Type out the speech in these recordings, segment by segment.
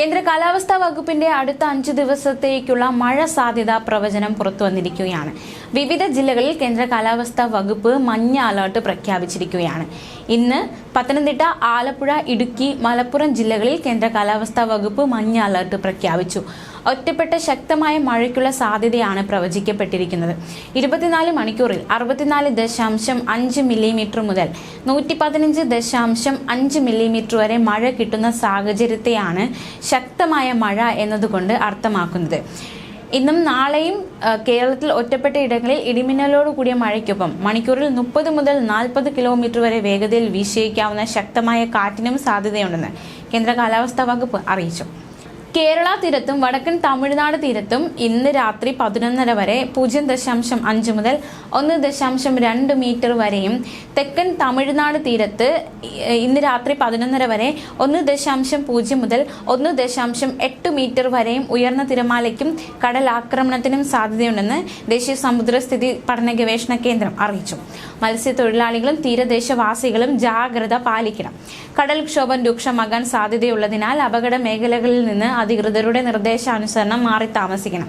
കേന്ദ്ര കാലാവസ്ഥാ വകുപ്പിന്റെ അടുത്ത അഞ്ച് ദിവസത്തേക്കുള്ള മഴ സാധ്യതാ പ്രവചനം പുറത്തു വന്നിരിക്കുകയാണ് വിവിധ ജില്ലകളിൽ കേന്ദ്ര കാലാവസ്ഥാ വകുപ്പ് മഞ്ഞ അലർട്ട് പ്രഖ്യാപിച്ചിരിക്കുകയാണ്. ഇന്ന് പത്തനംതിട്ട ആലപ്പുഴ ഇടുക്കി മലപ്പുറം ജില്ലകളിൽ കേന്ദ്ര കാലാവസ്ഥാ വകുപ്പ് മഞ്ഞ അലർട്ട് പ്രഖ്യാപിച്ചു. ഒറ്റപ്പെട്ട ശക്തമായ മഴയ്ക്കുള്ള സാധ്യതയാണ് പ്രവചിക്കപ്പെട്ടിരിക്കുന്നത്. ഇരുപത്തിനാല് മണിക്കൂറിൽ അറുപത്തിനാല് ദശാംശം അഞ്ച് മില്ലിമീറ്റർ മുതൽ നൂറ്റി പതിനഞ്ച് ദശാംശം അഞ്ച് മില്ലിമീറ്റർ വരെ മഴ കിട്ടുന്ന സാഹചര്യത്തെയാണ് ശക്തമായ മഴ എന്നതുകൊണ്ട് അർത്ഥമാക്കുന്നത്. ഇന്നും നാളെയും കേരളത്തിൽ ഒറ്റപ്പെട്ട ഇടങ്ങളിൽ ഇടിമിന്നലോട് കൂടിയ മഴയ്ക്കൊപ്പം മണിക്കൂറിൽ മുപ്പത് മുതൽ നാൽപ്പത് കിലോമീറ്റർ വരെ വേഗതയിൽ വീശിയേക്കാവുന്ന ശക്തമായ കാറ്റിനും സാധ്യതയുണ്ടെന്ന് കേന്ദ്ര കാലാവസ്ഥാ വകുപ്പ് അറിയിച്ചു. കേരള തീരത്തും വടക്കൻ തമിഴ്നാട് തീരത്തും ഇന്ന് രാത്രി പതിനൊന്നര വരെ പൂജ്യം ദശാംശം അഞ്ച് മുതൽ ഒന്ന് ദശാംശം രണ്ട് മീറ്റർ വരെയും തെക്കൻ തമിഴ്നാട് തീരത്ത് ഇന്ന് രാത്രി പതിനൊന്നര വരെ ഒന്ന് ദശാംശം പൂജ്യം മുതൽ ഒന്ന് ദശാംശം എട്ട് മീറ്റർ വരെയും ഉയർന്ന തിരമാലയ്ക്കും കടലാക്രമണത്തിനും സാധ്യതയുണ്ടെന്ന് ദേശീയ സമുദ്രസ്ഥിതി പഠന ഗവേഷണ കേന്ദ്രം അറിയിച്ചു. മത്സ്യത്തൊഴിലാളികളും തീരദേശവാസികളും ജാഗ്രത പാലിക്കണം. കടൽക്ഷോഭം രൂക്ഷമാകാൻ സാധ്യതയുള്ളതിനാൽ അപകട മേഖലകളിൽ നിന്ന് അധികൃതരുടെ നിർദ്ദേശാനുസരണം മാറി താമസിക്കണം.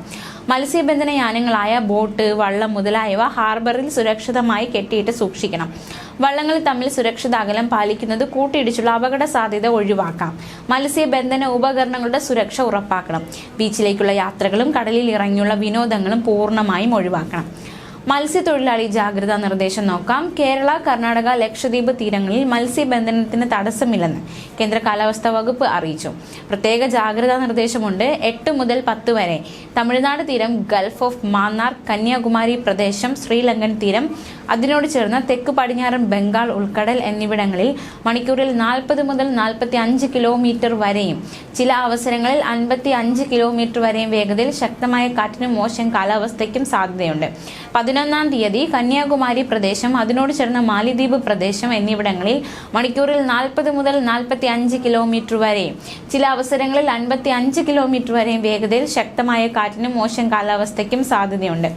മത്സ്യബന്ധന യാനങ്ങളായ ബോട്ട് വള്ളം മുതലായവ ഹാർബറിൽ സുരക്ഷിതമായി കെട്ടിയിട്ട് സൂക്ഷിക്കണം. വള്ളങ്ങൾ തമ്മിൽ സുരക്ഷിത അകലം പാലിക്കുന്നത് കൂട്ടിയിടിച്ചുള്ള അപകട സാധ്യത ഒഴിവാക്കാം. മത്സ്യബന്ധന ഉപകരണങ്ങളുടെ സുരക്ഷ ഉറപ്പാക്കണം. ബീച്ചിലേക്കുള്ള യാത്രകളും കടലിൽ ഇറങ്ങിയുള്ള വിനോദങ്ങളും പൂർണമായും ഒഴിവാക്കണം. മത്സ്യത്തൊഴിലാളി ജാഗ്രതാ നിർദ്ദേശം നോക്കാം. കേരള കർണാടക ലക്ഷദ്വീപ് തീരങ്ങളിൽ മത്സ്യബന്ധനത്തിന് തടസ്സമില്ലെന്ന് കേന്ദ്ര കാലാവസ്ഥാ വകുപ്പ് അറിയിച്ചു. പ്രത്യേക ജാഗ്രതാ നിർദ്ദേശമുണ്ട്. എട്ട് മുതൽ പത്ത് വരെ. തമിഴ്നാട് തീരം ഗൾഫ് ഓഫ് മാന്നാർ കന്യാകുമാരി പ്രദേശം ശ്രീലങ്കൻ തീരം അതിനോട് ചേർന്ന തെക്ക് പടിഞ്ഞാറൻ ബംഗാൾ ഉൾക്കടൽ എന്നിവിടങ്ങളിൽ മണിക്കൂറിൽ നാൽപ്പത് മുതൽ നാൽപ്പത്തി അഞ്ച് കിലോമീറ്റർ വരെയും ചില അവസരങ്ങളിൽ അൻപത്തി അഞ്ച് കിലോമീറ്റർ വരെയും വേഗതയിൽ ശക്തമായ കാറ്റിനും മോശം കാലാവസ്ഥയ്ക്കും സാധ്യതയുണ്ട്. പതിനൊന്നാം തീയതി കന്യാകുമാരി പ്രദേശം അതിനോട് ചേർന്ന മാലിദ്വീപ് പ്രദേശം എന്നിവിടങ്ങളിൽ മണിക്കൂറിൽ നാൽപ്പത് മുതൽ നാൽപ്പത്തി അഞ്ച് കിലോമീറ്റർ വരെയും ചില അവസരങ്ങളിൽ അൻപത്തി അഞ്ച് കിലോമീറ്റർ വരെയും വേഗതയിൽ ശക്തമായ കാറ്റിനും മോശം കാലാവസ്ഥയ്ക്കും സാധ്യതയുണ്ട്.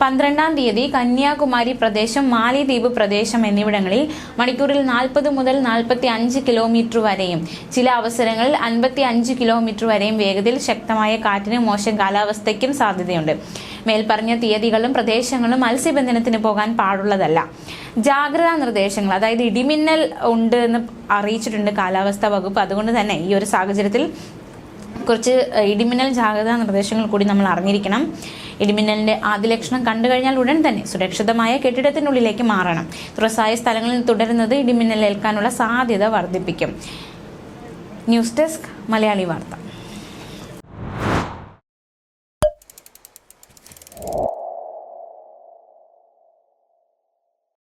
പന്ത്രണ്ടാം തീയതി കന്യാകുമാരി പ്രദേശം മാലിദ്വീപ് പ്രദേശം എന്നിവിടങ്ങളിൽ മണിക്കൂറിൽ നാൽപ്പത് മുതൽ നാൽപ്പത്തി അഞ്ച് കിലോമീറ്റർ വരെയും ചില അവസരങ്ങളിൽ അൻപത്തി അഞ്ച് കിലോമീറ്റർ വരെയും വേഗതയിൽ ശക്തമായ കാറ്റിനും മോശം കാലാവസ്ഥയ്ക്കും സാധ്യതയുണ്ട്. മേൽപ്പറഞ്ഞ തീയതികളും പ്രദേശങ്ങളും മത്സ്യബന്ധനത്തിന് പോകാൻ പാടുള്ളതല്ല. ജാഗ്രതാ നിർദ്ദേശങ്ങൾ അതായത് ഇടിമിന്നൽ ഉണ്ട് എന്ന് അറിയിച്ചിട്ടുണ്ട് കാലാവസ്ഥാ വകുപ്പ്. അതുകൊണ്ട് തന്നെ ഈ ഒരു സാഹചര്യത്തിൽ കുറച്ച് ഇടിമിന്നൽ ജാഗ്രതാ നിർദ്ദേശങ്ങൾ കൂടി നമ്മൾ അറിഞ്ഞിരിക്കണം. ഇടിമിന്നലിന്റെ ആദ്യ ലക്ഷണം കണ്ടു കഴിഞ്ഞാൽ ഉടൻ തന്നെ സുരക്ഷിതമായ കെട്ടിടത്തിനുള്ളിലേക്ക് മാറണം. തുറസായ സ്ഥലങ്ങളിൽ തുടരുന്നത് ഇടിമിന്നൽ ഏൽക്കാനുള്ള സാധ്യത വർദ്ധിപ്പിക്കും. ന്യൂസ് ഡെസ്ക് മലയാളി വാർത്ത.